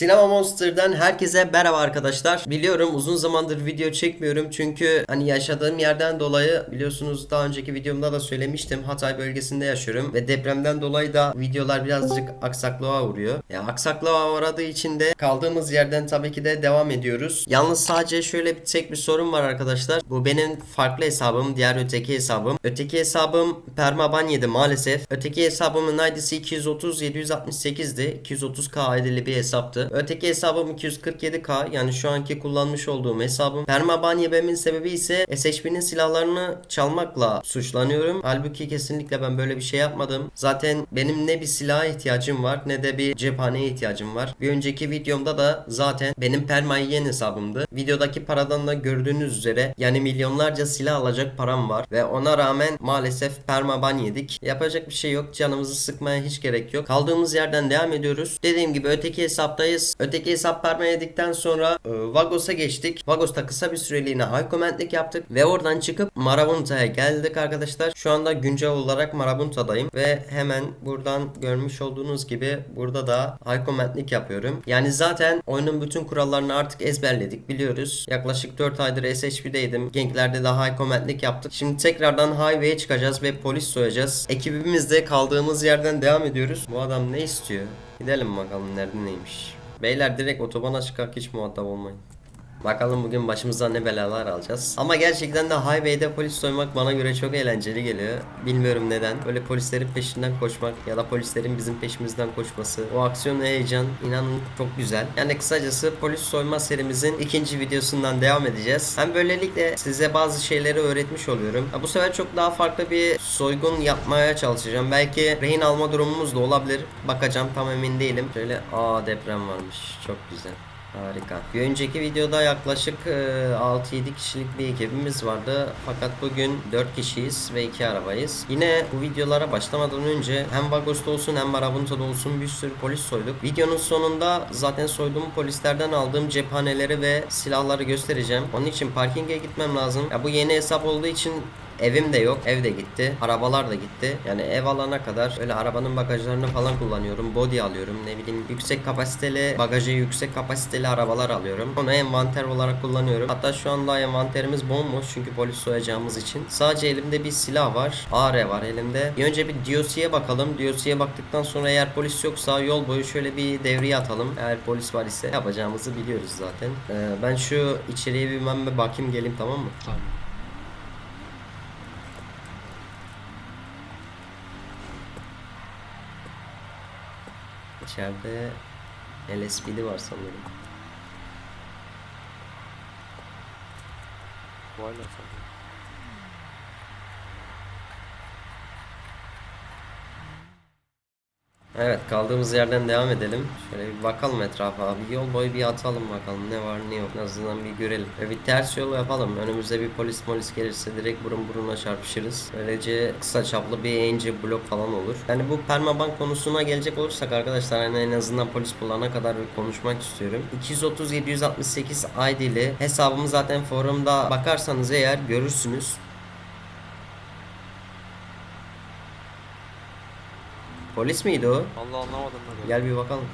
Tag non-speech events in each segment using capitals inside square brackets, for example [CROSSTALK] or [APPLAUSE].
Sinema Monster'dan herkese merhaba arkadaşlar. Biliyorum uzun zamandır video çekmiyorum çünkü hani yaşadığım yerden dolayı biliyorsunuz daha önceki videomda da söylemiştim. Hatay bölgesinde yaşıyorum ve depremden dolayı da videolar birazcık aksaklığa uğruyor. Ya aksaklığa uğradığı için de kaldığımız yerden tabii ki de devam ediyoruz. Yalnız sadece şöyle bir tek bir sorun var arkadaşlar. Bu benim farklı hesabım, diğer öteki hesabım. Öteki hesabım permaban yedi maalesef. Öteki hesabımın ID'si 230 768'di. 230k ID'li bir hesaptı. Öteki hesabım 247k yani şu anki kullanmış olduğum hesabım. Permaban yememin sebebi ise SHP'nin silahlarını çalmakla suçlanıyorum. Halbuki kesinlikle ben böyle bir şey yapmadım. Zaten benim ne bir silaha ihtiyacım var ne de bir cephaneye ihtiyacım var. Bir önceki videomda da zaten benim perma yiyen hesabımdı. Videodaki paradan da gördüğünüz üzere yani milyonlarca silah alacak param var ve ona rağmen maalesef permaban yedik. Yapacak bir şey yok. Canımızı sıkmaya hiç gerek yok. Kaldığımız yerden devam ediyoruz. Dediğim gibi öteki hesaptayız. Öteki hesap yedikten sonra e, Vagos'a geçtik. Vagos'ta kısa bir süreliğine high commandlik yaptık ve oradan çıkıp Marabunta'ya geldik arkadaşlar. Şu anda güncel olarak Marabunta'dayım ve hemen buradan görmüş olduğunuz gibi burada da high commandlik yapıyorum. Yani zaten oyunun bütün kurallarını artık ezberledik biliyoruz. Yaklaşık 4 aydır SHP'deydim. Genklerde de commandlik yaptık. Şimdi tekrardan highway'e çıkacağız ve polis soyacağız. Ekibimizde kaldığımız yerden devam ediyoruz. Bu adam ne istiyor? Gidelim bakalım nerede neymiş. Beyler direkt otobana çıkak hiç muhatap olmayın. Bakalım bugün başımıza ne belalar alacağız. Ama gerçekten de highway'de polis soymak bana göre çok eğlenceli geliyor. Bilmiyorum neden. Böyle polislerin peşinden koşmak ya da polislerin bizim peşimizden koşması. O aksiyon heyecan inanın çok güzel. Yani kısacası polis soyma serimizin ikinci videosundan devam edeceğiz. Hem böylelikle size bazı şeyleri öğretmiş oluyorum. Ha, bu sefer çok daha farklı bir soygun yapmaya çalışacağım. Belki rehin alma durumumuz da olabilir. Bakacağım tam emin değilim. Şöyle aa deprem varmış. Çok güzel. Harika. Bir önceki videoda yaklaşık e, 6-7 kişilik bir ekibimiz vardı. Fakat bugün 4 kişiyiz ve 2 arabayız. Yine bu videolara başlamadan önce hem Vagos'ta olsun hem Marabunta'da olsun bir sürü polis soyduk. Videonun sonunda zaten soyduğum polislerden aldığım cephaneleri ve silahları göstereceğim. Onun için parkinge gitmem lazım. Ya bu yeni hesap olduğu için Evim de yok. Ev de gitti. Arabalar da gitti. Yani ev alana kadar öyle arabanın bagajlarını falan kullanıyorum. Body alıyorum. Ne bileyim yüksek kapasiteli bagajı yüksek kapasiteli arabalar alıyorum. Onu envanter olarak kullanıyorum. Hatta şu anda envanterimiz bomboş çünkü polis soyacağımız için. Sadece elimde bir silah var. AR var elimde. Bir önce bir DOC'ye bakalım. DOC'ye baktıktan sonra eğer polis yoksa yol boyu şöyle bir devriye atalım. Eğer polis var ise yapacağımızı biliyoruz zaten. Ee, ben şu içeriye bir ben bakayım geleyim tamam mı? Tamam. İçeride LSPD var sanırım. Hala sanırım. Evet kaldığımız yerden devam edelim. Şöyle bir bakalım etrafa abi. Yol boyu bir atalım bakalım ne var ne yok. En azından bir görelim. Ve bir ters yol yapalım. Önümüzde bir polis polis gelirse direkt burun buruna çarpışırız. Böylece kısa çaplı bir ANC blok falan olur. Yani bu permabank konusuna gelecek olursak arkadaşlar hani en azından polis bulana kadar bir konuşmak istiyorum. 230 768 ID'li hesabımı zaten forumda bakarsanız eğer görürsünüz. Polis miydi o? Allah anlamadım da. Gel bir bakalım.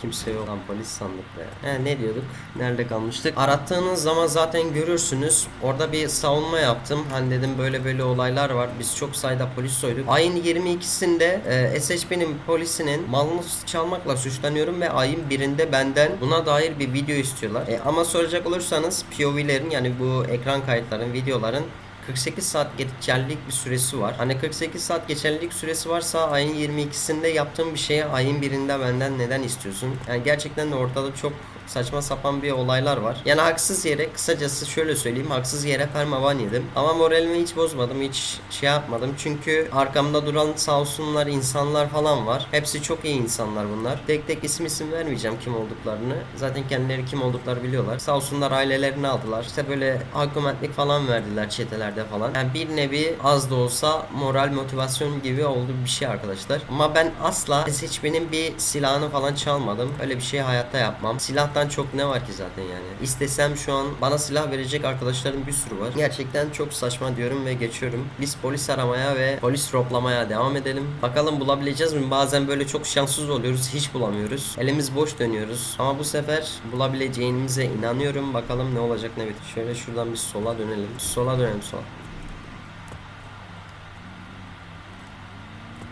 Kimse yok lan polis sandık be. He, ne diyorduk? Nerede kalmıştık? Arattığınız zaman zaten görürsünüz. Orada bir savunma yaptım. Hani dedim böyle böyle olaylar var. Biz çok sayıda polis soyduk. Ayın 22'sinde e, SHP'nin polisinin malını çalmakla suçlanıyorum ve ayın birinde benden buna dair bir video istiyorlar. E, ama soracak olursanız POV'lerin yani bu ekran kayıtların, videoların 48 saat geçerlilik bir süresi var. Hani 48 saat geçerlilik süresi varsa ayın 22'sinde yaptığım bir şeye ayın birinde benden neden istiyorsun? Yani gerçekten de ortada çok saçma sapan bir olaylar var. Yani haksız yere kısacası şöyle söyleyeyim haksız yere permavan yedim. Ama moralimi hiç bozmadım hiç şey yapmadım. Çünkü arkamda duran sağ olsunlar insanlar falan var. Hepsi çok iyi insanlar bunlar. Tek tek isim isim vermeyeceğim kim olduklarını. Zaten kendileri kim oldukları biliyorlar. Sağ olsunlar ailelerini aldılar. İşte böyle argumentlik falan verdiler çetelerde yerde falan. Yani bir nevi az da olsa moral motivasyon gibi oldu bir şey arkadaşlar. Ama ben asla seçmenin bir silahını falan çalmadım. Öyle bir şey hayatta yapmam. Silahtan çok ne var ki zaten yani. İstesem şu an bana silah verecek arkadaşlarım bir sürü var. Gerçekten çok saçma diyorum ve geçiyorum. Biz polis aramaya ve polis roplamaya devam edelim. Bakalım bulabileceğiz mi? Bazen böyle çok şanssız oluyoruz. Hiç bulamıyoruz. Elimiz boş dönüyoruz. Ama bu sefer bulabileceğimize inanıyorum. Bakalım ne olacak ne biter. Şöyle şuradan bir sola dönelim. Sola dönelim sola.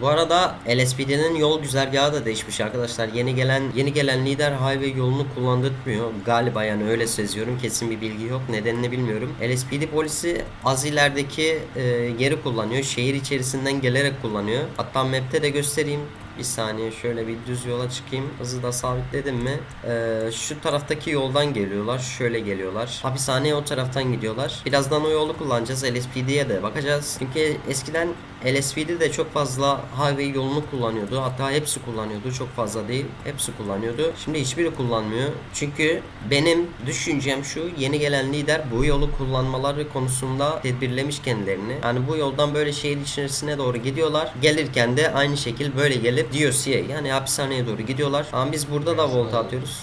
Bu arada LSPD'nin yol güzergahı da değişmiş arkadaşlar. Yeni gelen yeni gelen lider highway yolunu kullandırmıyor. Galiba yani öyle seziyorum. Kesin bir bilgi yok. Nedenini bilmiyorum. LSPD polisi az ilerideki e, yeri kullanıyor. Şehir içerisinden gelerek kullanıyor. Hatta map'te de göstereyim. Bir saniye şöyle bir düz yola çıkayım. Hızı da sabitledim mi? Ee, şu taraftaki yoldan geliyorlar. Şöyle geliyorlar. Hapishaneye o taraftan gidiyorlar. Birazdan o yolu kullanacağız. LSPD'ye de bakacağız. Çünkü eskiden LSPD de çok fazla highway yolunu kullanıyordu. Hatta hepsi kullanıyordu. Çok fazla değil. Hepsi kullanıyordu. Şimdi hiçbiri kullanmıyor. Çünkü benim düşüncem şu. Yeni gelen lider bu yolu kullanmaları konusunda tedbirlemiş kendilerini. Yani bu yoldan böyle şehir içerisine doğru gidiyorlar. Gelirken de aynı şekil böyle gelip DOC'ye yani hapishaneye doğru gidiyorlar. Ama biz burada da volta atıyoruz.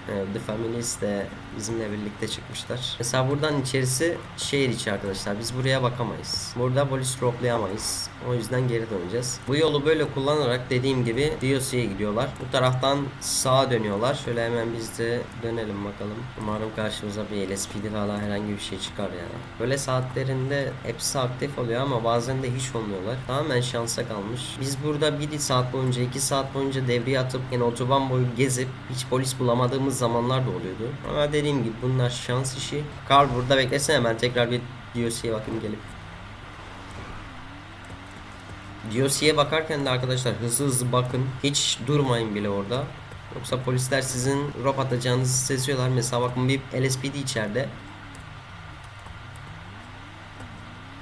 Evet, The Families de bizimle birlikte çıkmışlar. Mesela buradan içerisi şehir içi arkadaşlar. Biz buraya bakamayız. Burada polis roplayamayız. O yüzden geri döneceğiz. Bu yolu böyle kullanarak dediğim gibi DOC'ye gidiyorlar. Bu taraftan sağa dönüyorlar. Şöyle hemen biz de dönelim bakalım. Umarım karşımıza bir LSPD falan herhangi bir şey çıkar yani. Böyle saatlerinde hepsi aktif oluyor ama bazen de hiç olmuyorlar. Tamamen şansa kalmış. Biz burada bir saat boyunca, iki saat boyunca devreye atıp yine otoban boyu gezip hiç polis bulamadığımız zamanlar da oluyordu. Ama dediğim gibi bunlar şans işi. Karl burada beklesene ben tekrar bir DOC'ye bakayım gelip. DOC'ye bakarken de arkadaşlar hızlı hızlı bakın. Hiç durmayın bile orada. Yoksa polisler sizin rop atacağınızı seziyorlar. Mesela bakın bir LSPD içeride.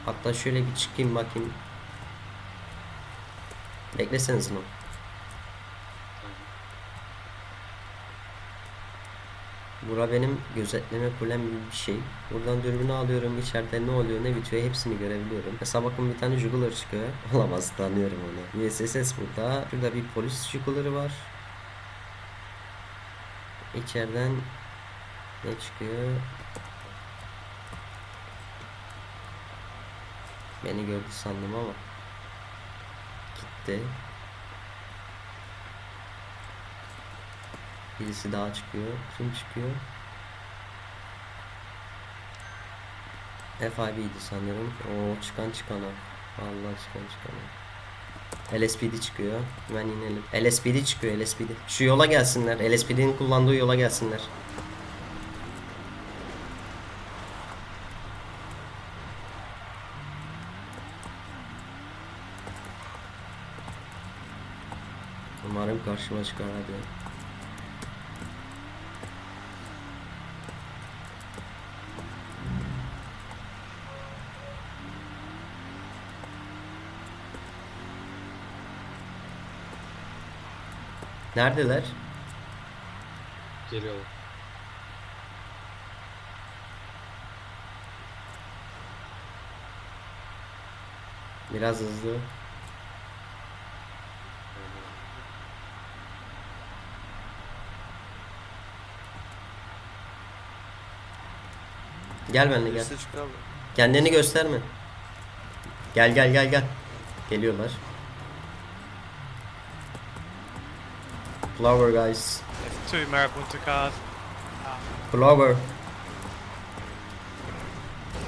Hatta şöyle bir çıkayım bakayım. Bekleseniz onu. Bura benim gözetleme kulem gibi bir şey. Buradan dürbünü alıyorum. içeride ne oluyor ne bitiyor hepsini görebiliyorum. Mesela bakın bir tane jugular çıkıyor. [LAUGHS] Olamaz tanıyorum onu. USSS burada. Şurada bir polis juguları var. İçeriden ne çıkıyor? Beni gördü sandım ama gitti. Birisi daha çıkıyor. Kim çıkıyor? FIB'ydi sanırım. O çıkan çıkana. Allah çıkan çıkana. LSPD çıkıyor. Hemen inelim. LSPD çıkıyor LSPD. Şu yola gelsinler. LSPD'nin kullandığı yola gelsinler. Umarım karşıma çıkar hadi. Neredeler? Geliyorlar. Biraz hızlı. Gel benimle gel. Kendini gösterme. Gel gel gel gel. Geliyorlar. Flower guys. There's two Marabunta cars. Slow,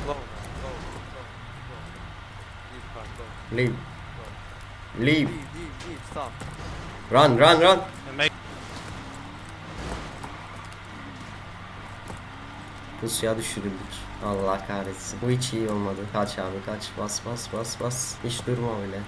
slow. Leave. Leave. Leave. Leave, leave, stop. Run run run. Pusuya düşürüldük. Allah kahretsin. Bu hiç iyi olmadı. Kaç abi kaç. Bas bas bas bas. Hiç durma öyle.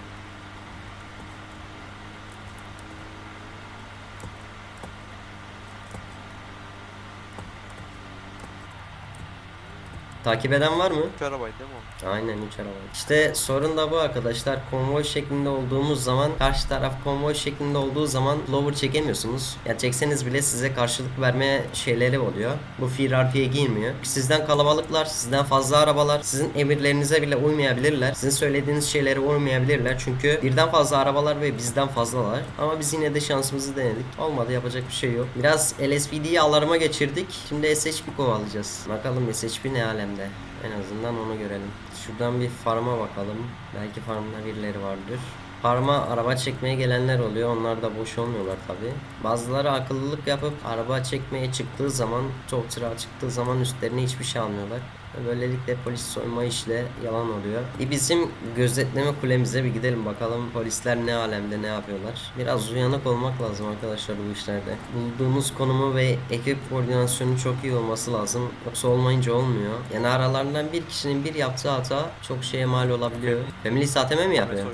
Takip eden var mı? Üç arabaydı değil mi o? Aynen 3 araba. İşte sorun da bu arkadaşlar. Konvoy şeklinde olduğumuz zaman karşı taraf konvoy şeklinde olduğu zaman lower çekemiyorsunuz. Ya çekseniz bile size karşılık verme şeyleri oluyor. Bu Fear RP'ye girmiyor. Sizden kalabalıklar, sizden fazla arabalar, sizin emirlerinize bile uymayabilirler. Sizin söylediğiniz şeylere uymayabilirler. Çünkü birden fazla arabalar ve bizden fazlalar. Ama biz yine de şansımızı denedik. Olmadı yapacak bir şey yok. Biraz LSPD'yi alarma geçirdik. Şimdi SHP kovalayacağız. Bakalım SHP ne alemde. En azından onu görelim. Şuradan bir farma bakalım. Belki farmda birileri vardır. Farma araba çekmeye gelenler oluyor. Onlar da boş olmuyorlar tabi. Bazıları akıllılık yapıp araba çekmeye çıktığı zaman, çok çırağı çıktığı zaman üstlerine hiçbir şey almıyorlar. Ve Böylelikle polis soyma işle yalan oluyor. Bir bizim gözetleme kulemize bir gidelim bakalım polisler ne alemde ne yapıyorlar. Biraz uyanık olmak lazım arkadaşlar bu işlerde. Bulduğunuz konumu ve ekip koordinasyonu çok iyi olması lazım. Yoksa olmayınca olmuyor. Yani aralarından bir kişinin bir yaptığı hata çok şeye mal olabiliyor. Family sateme mi yapıyor?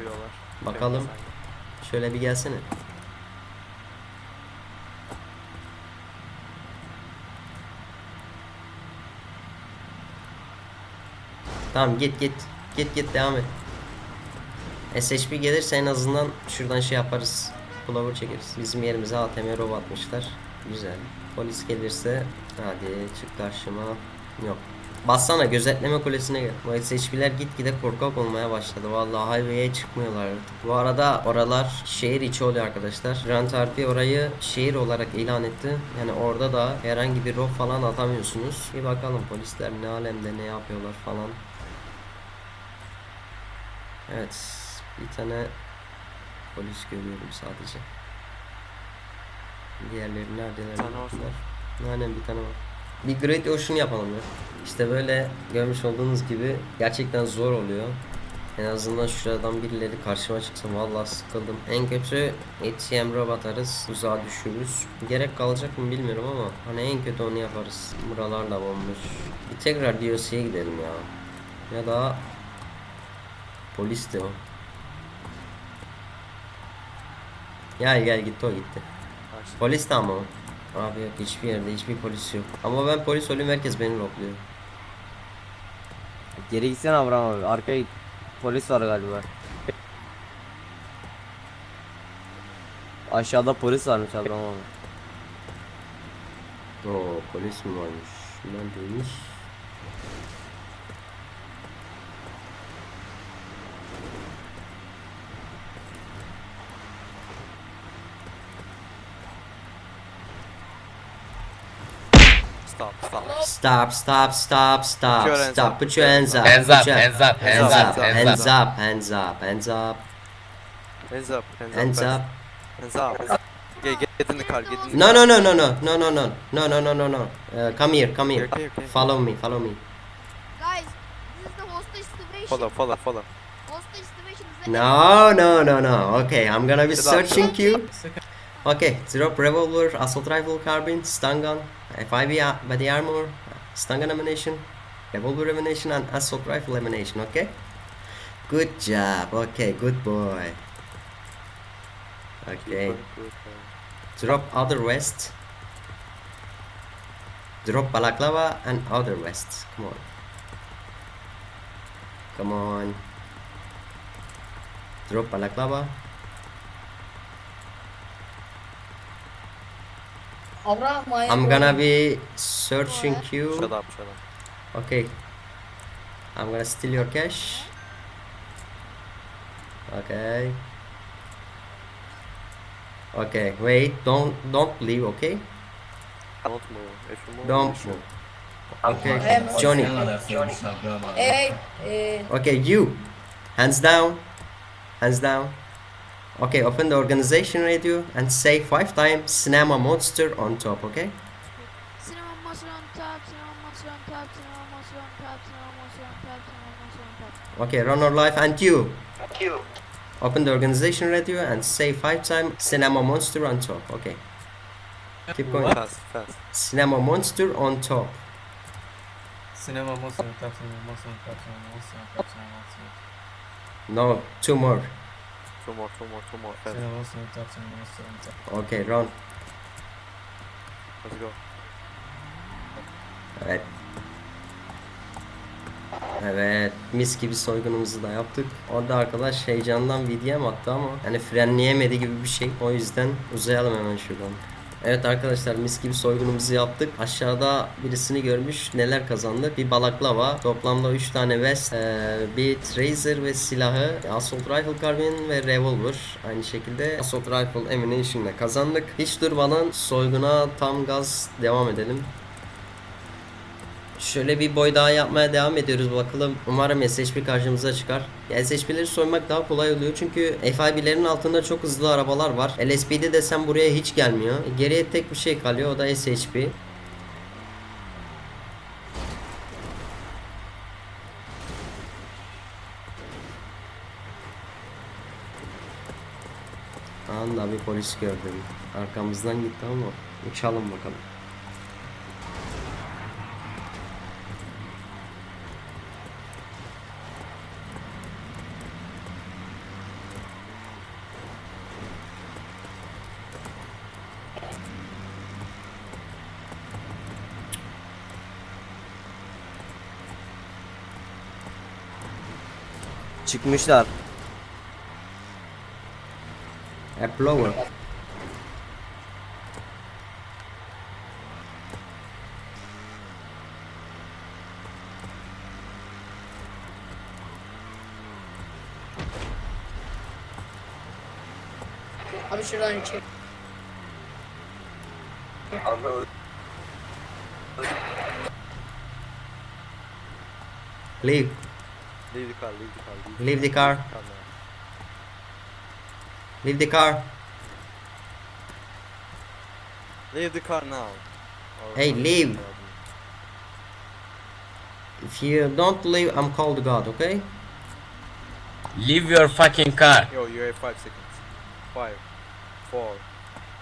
Bakalım. Şöyle bir gelsene. Tamam git git. Git git devam et. SHP gelirse en azından şuradan şey yaparız. Pullover çekeriz. Bizim yerimize ATM rob atmışlar. Güzel. Polis gelirse hadi çık karşıma. Yok. Bassana gözetleme kulesine gel. Bu SHP'ler gitgide korkak olmaya başladı. Vallahi highway'e çıkmıyorlar artık. Bu arada oralar şehir içi oluyor arkadaşlar. Grand RP orayı şehir olarak ilan etti. Yani orada da herhangi bir rob falan atamıyorsunuz. Bir bakalım polisler ne alemde ne yapıyorlar falan. Evet. Bir tane polis görüyorum sadece. Diğerleri neredeler? Bir tane var. Aynen bir tane var. Bir Great Ocean yapalım ya. İşte böyle görmüş olduğunuz gibi gerçekten zor oluyor. En azından şuradan birileri karşıma çıksın vallahi sıkıldım. En kötü ATM rob atarız, uzağa düşürürüz. Gerek kalacak mı bilmiyorum ama hani en kötü onu yaparız. Buralar da bomboş. Bir tekrar DOC'ye gidelim ya. Ya da polis de o. Gel gel gitti o gitti. Polis de ama o. Abi yok hiçbir yerde hiçbir polis yok. Ama ben polis olayım herkes beni lokluyor. Geri gitsene Abraham abi. Arkaya git. Polis var galiba. Aşağıda polis varmış Abraham abi. Oo polis mi varmış? Neredeymiş? Stop, stop. Stop, stop, stop, stop, Put your hands stop. up. Put your hands up. Hands Put up, your- hands up, hands Hands up, up, hands up, hands up, hands up, Hands up, hands, hands up. up. Hands up. Hands. Get, get in the car, get in the No, car. no, no, no, no, no, no, no, no, no, no, no, no. Uh, come here, come here. Okay, okay. Follow me, follow me. Guys, this is the hostage situation. Follow, follow, follow. Hostage situation is the No, no, no, no. Okay, I'm gonna be Sit down, searching you. Okay, drop revolver, assault rifle, carbine, stun gun, FIB body armor, stun gun ammunition, revolver ammunition, and assault rifle ammunition. Okay. Good job. Okay, good boy. Okay. Drop other west. Drop balaclava and other west. Come on. Come on. Drop balaclava. Abraham, I am I'm gonna be searching you. Shut up, shut up. Okay. I'm gonna steal your cash. Okay. Okay, wait, don't don't leave, okay? Don't move. If you move, Don't you move. Okay, Em- Johnny. Hey, eh, Okay, you. Hands down. Hands down. Okay, open the organization radio and say five times Cinema Monster on top, okay? Cinema monster on top, cinema monster on top, cinema monster on top, cinema monster on top, cinema monster on top. Okay, run our life and you. Open the organization radio and say five times Cinema Monster on top, okay? Keep going. Fast, fast. Cinema Monster on top. Sinema monster on top, cinema monster on top, cinema monster on top, cinema monster on top. No, two more. Two more, two more, two more. Fast. Cinema monster on top, cinema monster on top. Okay, run. Let's go. Alright. Evet mis gibi soygunumuzu da yaptık. Orada arkadaş heyecandan VDM attı ama yani frenleyemedi gibi bir şey. O yüzden uzayalım hemen şuradan. Evet arkadaşlar mis gibi soygunumuzu yaptık. Aşağıda birisini görmüş neler kazandı. Bir balaklava, toplamda 3 tane vest, eee, bir tracer ve silahı, assault rifle carbine ve revolver. Aynı şekilde assault rifle ammunition'la kazandık. Hiç durmadan soyguna tam gaz devam edelim. Şöyle bir boy daha yapmaya devam ediyoruz bakalım. Umarım SHP karşımıza çıkar. Ya SHP'leri soymak daha kolay oluyor çünkü FIB'lerin altında çok hızlı arabalar var. LSP'de desem buraya hiç gelmiyor. Geriye tek bir şey kalıyor o da SHP. Anda bir polis gördüm. Arkamızdan gitti ama uçalım bakalım. Çıkmışlar. Hep lower. Abi şuradan çek. Leave. Leave the car, leave the car, leave Leave the car. the car now. Leave the car. Leave the car now. Or- Hey, or- leave. If you don't leave, I'm called God, okay? Leave your fucking car. Yo, you have five seconds. Five, four,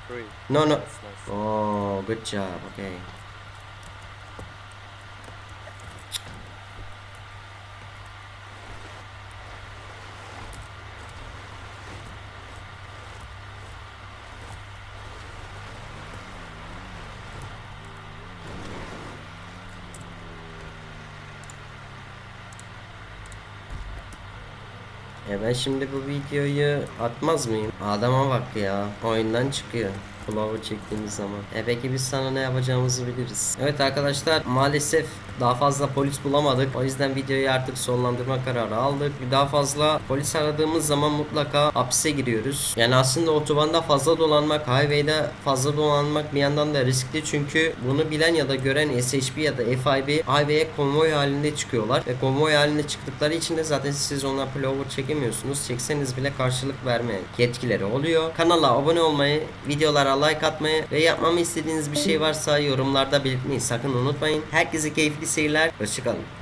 three. No, no. Nice, nice. Oh, good job, okay. E ben şimdi bu videoyu atmaz mıyım? Adama bak ya. Oyundan çıkıyor. Flower çektiğimiz zaman. E peki biz sana ne yapacağımızı biliriz. Evet arkadaşlar maalesef daha fazla polis bulamadık. O yüzden videoyu artık sonlandırma kararı aldık. Bir daha fazla polis aradığımız zaman mutlaka hapse giriyoruz. Yani aslında otobanda fazla dolanmak, highway'de fazla dolanmak bir yandan da riskli. Çünkü bunu bilen ya da gören SHP ya da FIB highway'e konvoy halinde çıkıyorlar. Ve konvoy halinde çıktıkları için de zaten siz onlar pullover çekemiyorsunuz. Çekseniz bile karşılık verme yetkileri oluyor. Kanala abone olmayı, videolara like atmayı ve yapmamı istediğiniz bir şey varsa yorumlarda belirtmeyi sakın unutmayın. Herkese keyifli seyirler. Hoşçakalın.